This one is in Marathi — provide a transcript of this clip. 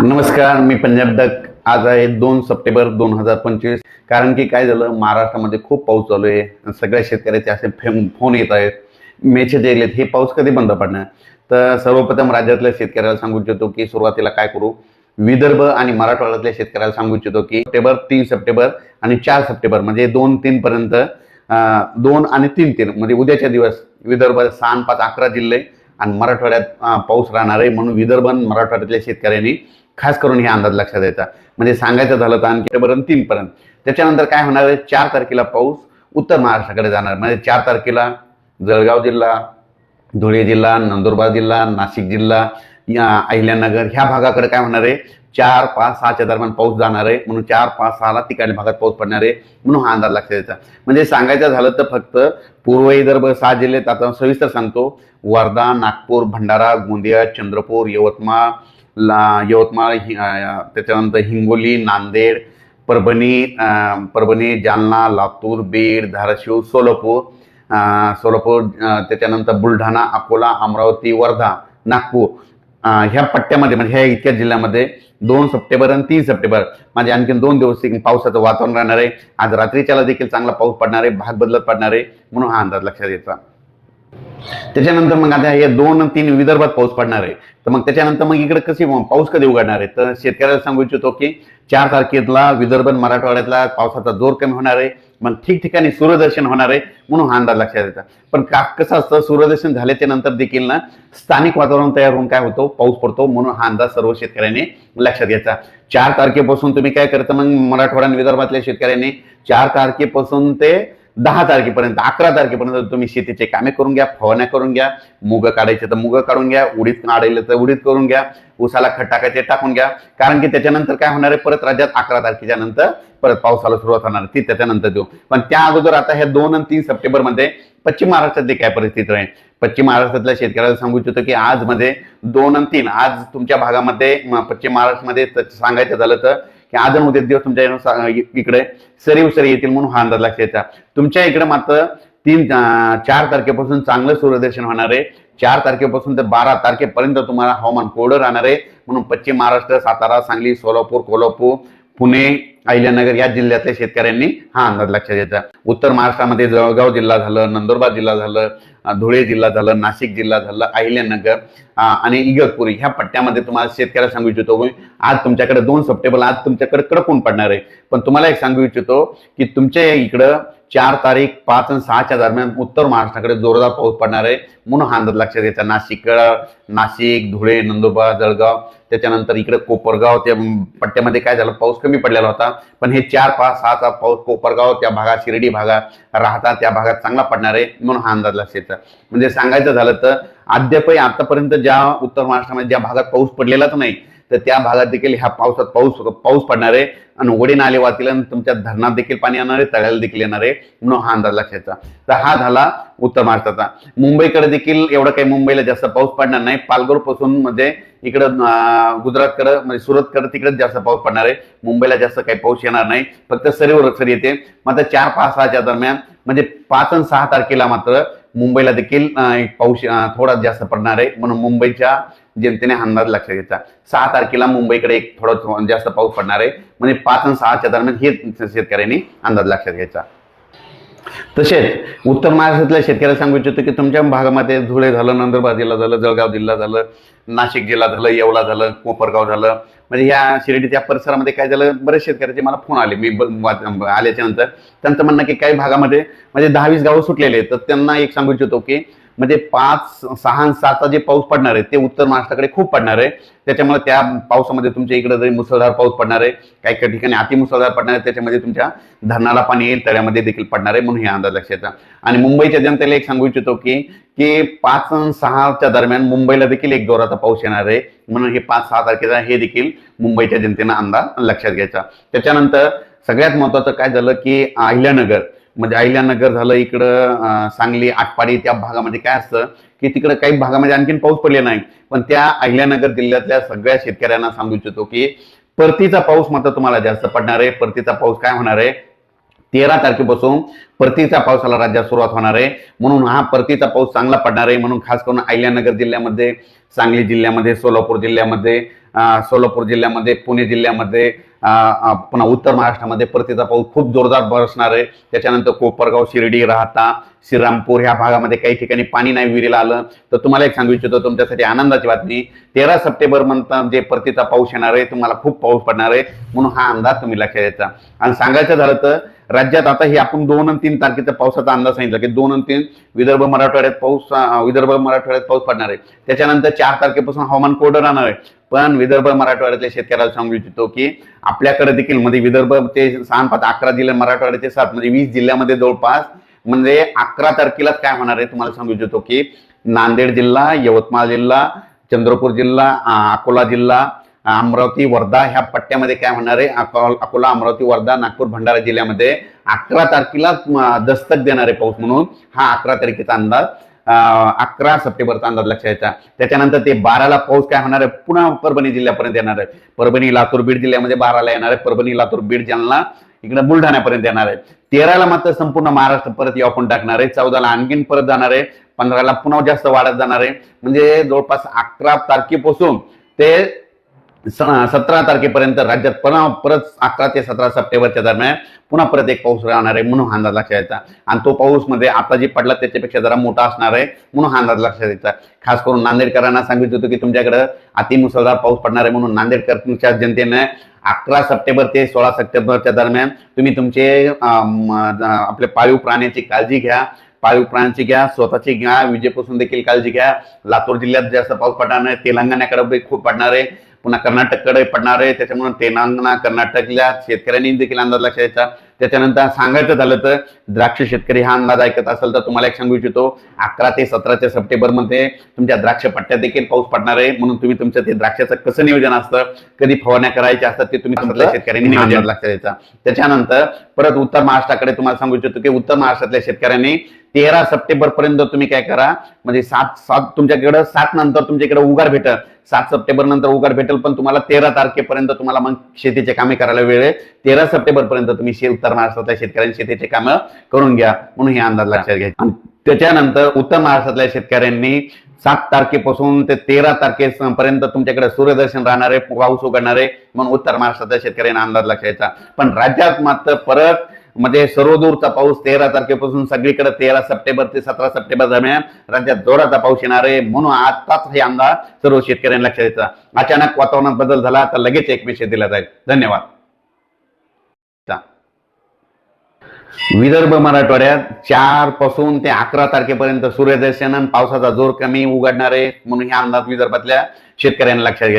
नमस्कार मी पंजाब डक आज आहे दोन सप्टेंबर दोन हजार पंचवीस. कारण की काय झालं महाराष्ट्रामध्ये खूप पाऊस चालू आहे सगळ्या शेतकऱ्याचे असे फेम फोन येत आहेत. मेचे येलेत हे पाऊस कधी बंद पडणार? तर सर्वप्रथम राज्यातल्या शेतकऱ्याला सांगू इच्छितो की सुरुवातीला काय करू? विदर्भ आणि मराठवाड्यातल्या शेतकऱ्याला सांगू इच्छितो की सप्टेंबर तीन सप्टेंबर आणि चार सप्टेंबर म्हणजे दोन तीन पर्यंत दोन आणि तीन तीन म्हणजे उद्याच्या दिवस विदर्भात सहा पाच अकरा जिल्हे आणि मराठवाड्यात पाऊस राहणार आहे. म्हणून विदर्भ आणि मराठवाड्यातल्या शेतकऱ्यांनी खास करून हे अंदाज लक्षात द्यायचा म्हणजे सांगायचं झालं तर आणखी पर्यंत तीनपर्यंत. त्याच्यानंतर काय होणार आहे? चार तारखेला पाऊस उत्तर महाराष्ट्राकडे जाणार. म्हणजे चार तारखेला जळगाव जिल्हा धुळे जिल्हा नंदुरबार जिल्हा नाशिक जिल्हा या अहिल्यानगर ह्या भागाकडे काय होणार आहे? चार पाच सहाच्या दरम्यान पाऊस जाणार आहे. म्हणून चार पाच सहाला तिकडल्या भागात पाऊस पडणार आहे. म्हणून हा अंदाज लक्षात द्यायचा म्हणजे सांगायचं झालं तर फक्त पूर्व विदर्भ सहा जिल्ह्यात आता सविस्तर सांगतो. वर्धा नागपूर भंडारा गोंदिया चंद्रपूर यवतमाळ ला यवतमाळ हि- त्याच्यानंतर हिंगोली नांदेड परभणी परभणी जालना लातूर बीड धाराशिव सोलापूर सोलापूर त्याच्यानंतर बुलढाणा अकोला अमरावती वर्धा नागपूर ह्या पट्ट्यामध्ये म्हणजे ह्या इतक्या जिल्ह्यामध्ये दोन सप्टेंबर आणि तीन सप्टेंबर म्हणजे आणखीन दोन दिवस एक पावसाचं वातावरण राहणार आहे. आज रात्रीच्याला देखील चांगला पाऊस पडणार आहे भाग बदलत पडणार आहे म्हणून हा अंदाज लक्षात येतो त्याच्यानंतर मग आता हे दोन तीन विदर्भात पाऊस पडणार आहे. तर मग त्याच्यानंतर मग इकडे कशी पाऊस कधी उघडणार आहे? तर शेतकऱ्याला सांगू इच्छितो की चार तारखेला विदर्भ मराठवाड्यातला पावसाचा जोर कमी होणार आहे. मग ठिकठिकाणी सूर्यदर्शन होणार आहे म्हणून हा अंदाज लक्षात येतात पण का कसं असतं सूर्यदर्शन झाल्याच्यानंतर देखील ना स्थानिक वातावरण तयार होऊन काय होतो? पाऊस पडतो म्हणून हा अंदाज सर्व शेतकऱ्यांनी लक्षात घ्यायचा. चार तारखेपासून तुम्ही काय करता? मग मराठवाडा आणि विदर्भातल्या शेतकऱ्यांनी चार तारखेपासून ते दहा तारखेपर्यंत अकरा तारखेपर्यंत तुम्ही शेतीचे कामे करून घ्या फवारण्या करून घ्या मुग काढायचे तर मुग काढून घ्या उडीद काढायला तर उडीद करून घ्या उसाला खत टाकायचे टाकून घ्या. कारण की त्याच्यानंतर काय होणार आहे? परत राज्यात अकरा तारखेच्या नंतर परत पावसाला सुरुवात होणार ती त्याच्यानंतर देऊ. पण त्या अगोदर आता ह्या दोन आणि तीन सप्टेंबरमध्ये पश्चिम महाराष्ट्रातली काय परिस्थिती राहील पश्चिम महाराष्ट्रातल्या शेतकऱ्याला सांगू इच्छितो की आज मध्ये दोन आणि तीन आज तुमच्या भागामध्ये पश्चिम महाराष्ट्रामध्ये सांगायचं झालं तर की आज उद्या दिवस तुमच्या इकडे सरी उसरी येतील म्हणून हा अंदाज लक्षात यायचा तुमच्या इकडे मात्र तीन चार तारखेपासून चांगलं सूर्यदर्शन होणार आहे. चार तारखेपासून ते बारा तारखेपर्यंत तुम्हाला हवामान कोरडं राहणार आहे. म्हणून पश्चिम महाराष्ट्र सातारा सांगली सोलापूर कोल्हापूर पुणे अहिल्यानगर या जिल्ह्यातल्या शेतकऱ्यांनी हा अंदाज लक्षात घ्यायचा. उत्तर महाराष्ट्रामध्ये जळगाव जिल्हा झालं नंदुरबार जिल्हा झालं धुळे जिल्हा झालं नाशिक जिल्हा झालं अहिल्यानगर आणि इगतपुरी ह्या पट्ट्यामध्ये तुम्हाला शेतकऱ्याला सांगू इच्छितो आज तुमच्याकडे दोन सप्टेंबर आज तुमच्याकडे कडकून पडणार आहे. पण तुम्हाला एक सांगू इच्छितो की तुमच्या इकडं चार तारीख पाच आणि सहाच्या दरम्यान उत्तर महाराष्ट्राकडे जोरदार पाऊस पडणार आहे. म्हणून हा अंदाज लक्षात घ्यायचा. नाशिक नाशिक धुळे नंदुरबार जळगाव त्याच्यानंतर इकडे कोपरगाव त्या पट्ट्यामध्ये काय झालं? पाऊस कमी पडलेला होता. पण हे चार पाच सहाचा पाऊस कोपरगाव त्या भागात शिर्डी भागात राहता त्या भागात चांगला पडणार आहे. म्हणून हा अंदाज लक्षात घ्यायचा. म्हणजे सांगायचं झालं तर अद्यापही आतापर्यंत ज्या उत्तर महाराष्ट्रामध्ये ज्या भागात पाऊस पडलेलाच नाही तर त्या भागात देखील ह्या पावसात पाऊस पाऊस पडणार आहे. आणि उघडे नाले वाहतील आणि तुमच्या धरणात देखील पाणी येणार आहे तळ्याला देखील येणार आहे. म्हणून हा अंदाज लक्षात घ्यायचा. तर हा झाला उत्तर महाराष्ट्राचा. मुंबईकडे देखील एवढं काही मुंबईला जास्त पाऊस पडणार नाही. पालघरपासून म्हणजे इकडं गुजरातकडं म्हणजे सुरतकडं तिकडं जास्त पाऊस पडणार आहे. मुंबईला जास्त काही पाऊस येणार नाही. फक्त सरीवर सरी येते. मात्र चार पाच सहाच्या दरम्यान म्हणजे पाच आणि सहा तारखेला मात्र मुंबईला देखील पाऊस थोडा जास्त पडणार आहे. म्हणून मुंबईच्या जनतेने हा अंदाज लक्षात घ्यायचा सहा तारखेला मुंबईकडे एक थोडं जास्त पाऊस पडणार आहे. म्हणजे पाच आणि सहाच्या दरम्यान हे शेतकऱ्यांनी अंदाज लक्षात घ्यायचा. तसेच उत्तर महाराष्ट्रातल्या शेतकऱ्याला सांगू इच्छितो की तुमच्या भागामध्ये धुळे झालं नंदुरबार जिल्हा झालं जळगाव जिल्हा झालं नाशिक जिल्हा झालं येवला झालं कोपरगाव झालं. म्हणजे या शिर्डीच्या परिसरामध्ये काय झालं? बरेच शेतकऱ्याचे मला फोन आले. मी आल्याच्यानंतर. त्यांचं म्हणणं की काही भागामध्ये म्हणजे दहावीस गावं सुटलेले आहेत. तर त्यांना एक सांगू इच्छितो की म्हणजे पाच सहा आणि सातचा जे पाऊस पडणार आहे ते उत्तर महाराष्ट्राकडे खूप पडणार आहे. त्याच्यामुळे त्या पावसामध्ये तुमच्या इकडे जरी मुसळधार पाऊस पडणार आहे काही काही ठिकाणी अतिमुसळधार पडणार आहे त्याच्यामध्ये तुमच्या धरणाला पाणी येईल तळ्यामध्ये देखील पडणार आहे म्हणून हे अंदाज लक्षात आणि मुंबईच्या जनतेला एक सांगू इच्छितो की की पाच सहाच्या दरम्यान मुंबईला देखील एक जोराचा पाऊस येणार आहे. म्हणून हे पाच सहा तारखेचा हे देखील मुंबईच्या जनतेनं अंदाज लक्षात घ्यायचा. त्याच्यानंतर सगळ्यात महत्वाचं काय झालं की अहिल्यानगर. म्हणजे अहिल्यानगर झालं इकडं सांगली आटपाडी त्या भागामध्ये काय असतं की तिकडं काही भागामध्ये आणखीन पाऊस पडले नाही. पण त्या अहिल्यानगर जिल्ह्यातल्या सगळ्या शेतकऱ्यांना सांगू इच्छितो की परतीचा पाऊस मात्र तुम्हाला जास्त पडणार आहे. परतीचा पाऊस काय होणार आहे? तेरा तारखेपासून परतीचा पावसाला राज्यात सुरुवात होणार आहे. म्हणून हा परतीचा पाऊस चांगला पडणार आहे. म्हणून खास करून अहिल्यानगर जिल्ह्यामध्ये सांगली जिल्ह्यामध्ये सोलापूर जिल्ह्यामध्ये सोलापूर जिल्ह्यामध्ये पुणे जिल्ह्यामध्ये पुन्हा उत्तर महाराष्ट्रामध्ये परतीचा पाऊस खूप जोरदार बरसणार आहे. त्याच्यानंतर कोपरगाव शिर्डी राहता श्रीरामपूर ह्या भागामध्ये काही ठिकाणी पाणी नाही विहिरीला आलं. तर तुम्हाला एक सांगू इच्छितो तुमच्यासाठी आनंदाची बातमी. तेरा सप्टेंबर म्हणतात जे परतीचा पाऊस येणार आहे तुम्हाला खूप पाऊस पडणार आहे. म्हणून हा अंदाज तुम्ही लक्षात द्यायचा आणि सांगायचं झालं तर राज्यात आता हे आपण दोन आणि तीन तारखेचा पावसाचा अंदाज सांगितला की दोन आणि तीन विदर्भ मराठवाड्यात पाऊस विदर्भ मराठवाड्यात पाऊस पडणार आहे. त्याच्यानंतर चार तारखेपासून हवामान कोरडं राहणार आहे. पण विदर्भ मराठवाड्यातल्या शेतकऱ्याला सांगू इच्छितो की आपल्याकडे देखील म्हणजे विदर्भ ते सहा पाच अकरा जिल्हे मराठवाड्याचे सात म्हणजे वीस जिल्ह्यामध्ये जवळपास म्हणजे अकरा तारखेलाच काय होणार आहे तुम्हाला सांगू इच्छितो की नांदेड जिल्हा यवतमाळ जिल्हा चंद्रपूर जिल्हा अकोला जिल्हा अमरावती वर्धा ह्या पट्ट्यामध्ये काय होणार आहे? अकोला अमरावती वर्धा नागपूर भंडारा जिल्ह्यामध्ये अकरा तारखेला दस्तक देणार आहे पाऊस म्हणून हा अकरा तारखेचा अंदाज अकरा सप्टेंबरचा अंदाज लक्षात यायचा त्याच्यानंतर ते बाराला पाऊस काय होणार आहे? पुन्हा परभणी जिल्ह्यापर्यंत येणार आहे. परभणी लातूर बीड जिल्ह्यामध्ये बाराला येणार आहे. परभणी लातूर बीड जालना इकडे बुलढाण्यापर्यंत येणार आहे. तेराला मात्र संपूर्ण महाराष्ट्र परत यावं टाकणार आहे. चौदाला आणखीन परत जाणार आहे. पंधराला पुन्हा जास्त वाढत जाणार आहे. म्हणजे जवळपास अकरा तारखेपासून ते सतरा तारखेपर्यंत राज्यात पुन्हा परत अकरा ते सतरा सप्टेंबरच्या दरम्यान पुन्हा परत एक पाऊस राहणार आहे म्हणून हा अंदाज लक्षात यायचा आणि तो पाऊसमध्ये आता जे पडला त्याच्यापेक्षा जरा मोठा असणार आहे म्हणून हा अंदाज लक्षात यायचा खास करून नांदेडकरांना सांगितलं होतं की तुमच्याकडे अतिमुसळधार पाऊस पडणार आहे म्हणून नांदेडकरच्या जनतेने अकरा सप्टेंबर ते सोळा सप्टेंबरच्या दरम्यान तुम्ही तुमचे आपल्या पाळीव प्राण्याची काळजी घ्या. पाळीव प्राण्यांची घ्या स्वतःची घ्या विजेपासून देखील काळजी घ्या. लातूर जिल्ह्यात जास्त पाऊस पडणार आहे तेलंगणाकडे खूप पडणार आहे. पुन्हा कर्नाटककडे पडणार आहे. त्याच्यामुळे तेलंगणा कर्नाटकल्या शेतकऱ्यांनी देखील अंदाज लक्षात यायचा त्याच्यानंतर सांगायचं झालं तर द्राक्ष शेतकरी हा अंदाज ऐकत असेल तर तुम्हाला एक सांगू इच्छितो अकरा ते सतराच्या सप्टेंबरमध्ये तुमच्या द्राक्ष पट्ट्यात देखील पाऊस पडणार आहे. म्हणून तुम्ही तुमचं ते द्राक्षाचं कसं नियोजन असतं कधी फवारण्या करायच्या असतात ते तुम्ही शेतकऱ्यांनी नियोजन लक्षात द्यायचा त्याच्यानंतर परत उत्तर महाराष्ट्राकडे तुम्हाला सांगू इच्छितो की उत्तर महाराष्ट्रातल्या शेतकऱ्यांनी तेरा सप्टेंबर पर्यंत तुम्ही काय करा. म्हणजे सात सात तुमच्याकडे सात नंतर तुमच्याकडे उगार भेटल. सात सप्टेंबर नंतर उगार भेटेल पण तुम्हाला तेरा तारखेपर्यंत तुम्हाला मग शेतीचे कामे करायला वेळ आहे. तेरा सप्टेंबर पर्यंत तुम्ही शे उत्तर महाराष्ट्रातल्या शेतकऱ्यांनी शेतीचे कामं करून घ्या. म्हणून हे अंदाज लक्षात घ्या. त्याच्यानंतर उत्तर महाराष्ट्रातल्या शेतकऱ्यांनी सात तारखेपासून ते तेरा तारखेपर्यंत तुमच्याकडे सूर्यदर्शन राहणार आहे पाऊस उघडणार आहे. म्हणून उत्तर महाराष्ट्रातल्या शेतकऱ्यांना अंदाज लक्षात पण राज्यात मात्र परत म्हणजे सर्वदूरचा पाऊस तेरा तारखेपासून सगळीकडे तेरा सप्टेंबर ते सतरा सप्टेंबर दरम्यान राज्यात जोराचा पाऊस येणार आहे म्हणून आताच हे अंदाज सर्व शेतकऱ्यांना लक्षात द्यायचा अचानक वातावरणात बदल झाला तर लगेच एक विषय दिला जाईल. धन्यवाद. विदर्भ मराठवाड्यात चारपासून ते अकरा तारखेपर्यंत सूर्यदर्शन पावसाचा जोर कमी उघडणार आहे म्हणून हे अंदाज विदर्भातल्या शेतकऱ्यांना लक्षात घ्यायचा